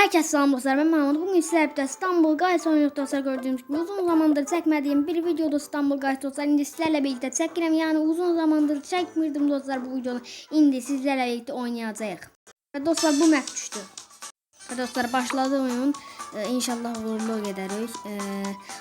Herkese selam dostlar ben Mahmut. Bugün sizlerle birlikte İstanbul Guys oynuyoruz dostlar gördüğünüz gibi. Uzun zamandır çekmediğim bir videoda İstanbul Guys dostlar. Şimdi sizlerle birlikte çekiyorum. Yani uzun zamandır çekmirdim dostlar bu videoda. Şimdi sizlerle birlikte oynayacağız. Ve dostlar bu map. Ve dostlar başladı oyun. Ee, inşallah uğurlu gideriz. Ee,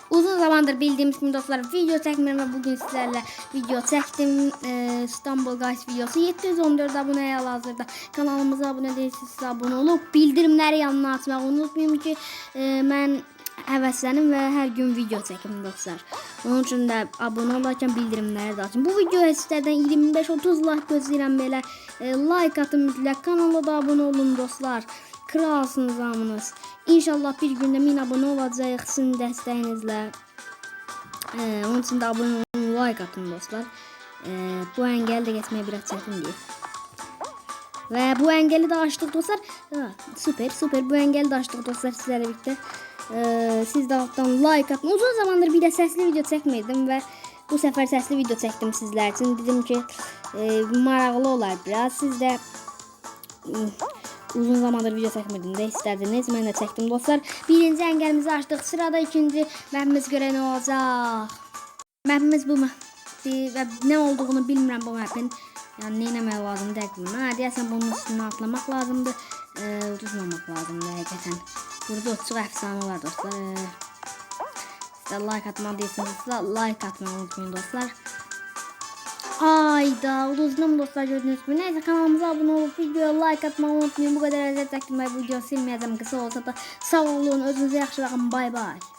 uzun zamandır bildiğimiz gibi dostlar video çekmiyorum ve bugün sizlerle video çektim. Ee, İstanbul Guys videosu 714 aboneye hazırda. Kanalımıza abone değilsiniz abone olup bildirimleri yanına atmayı unutmayın ki e, ben həvəsləndim və hər gün video çəkim dostlar. Onun üçün də abunə olarkən bildirimləri də açın. Bu videoya sizlərdən 25-30 like gözləyirəm belə. E, like atın mütləq. Kanala da abunə olun dostlar. Kralsınız hamınız. İnşallah bir gündə 1000 abunə olacağıq sizin dəstəyinizlə. E, onun üçün də abunə olun, like atın dostlar. E, bu əngəli də geçməyə biraz çətindir. Ve bu engeli de açtık dostlar. Ha, süper süper bu engeli de açtık dostlar sizlerle birlikte. Ee, siz de alttan like atın. Uzun zamandır bir de sesli video çekmedim ve bu sefer sesli video çektim sizler için. Dedim ki e, maraqlı olar biraz. Siz de uzun zamandır video çekmedim de istədiniz. Mən də çəkdim dostlar. Birinci engelimizi açtık. Sırada ikinci mapimiz göre ne olacak? Mapimiz bu mapdir və nə olduğunu bilmirəm bu mapin. Yəni nə etmək lazımdır dəqiq. Hə, deyəsən bunun üstünə atlamaq lazımdır. Eee, uduzmamaq lazımdır həqiqətən. Burada otçuq əfsanə var dostlar. Eee, Sizə like atmalıysanızsa like atmayı unutmayın dostlar. Ayda uduzmam dostlar gördüğünüz gibi. Neyse kanalımıza abone olup videoya like atmayı unutmayın. Bu kadar əziyyət çəkdim. Bu video silməyəcəm qısa olsa da. Sağ olun. Özünüzə yaxşı baxın. Bay bay.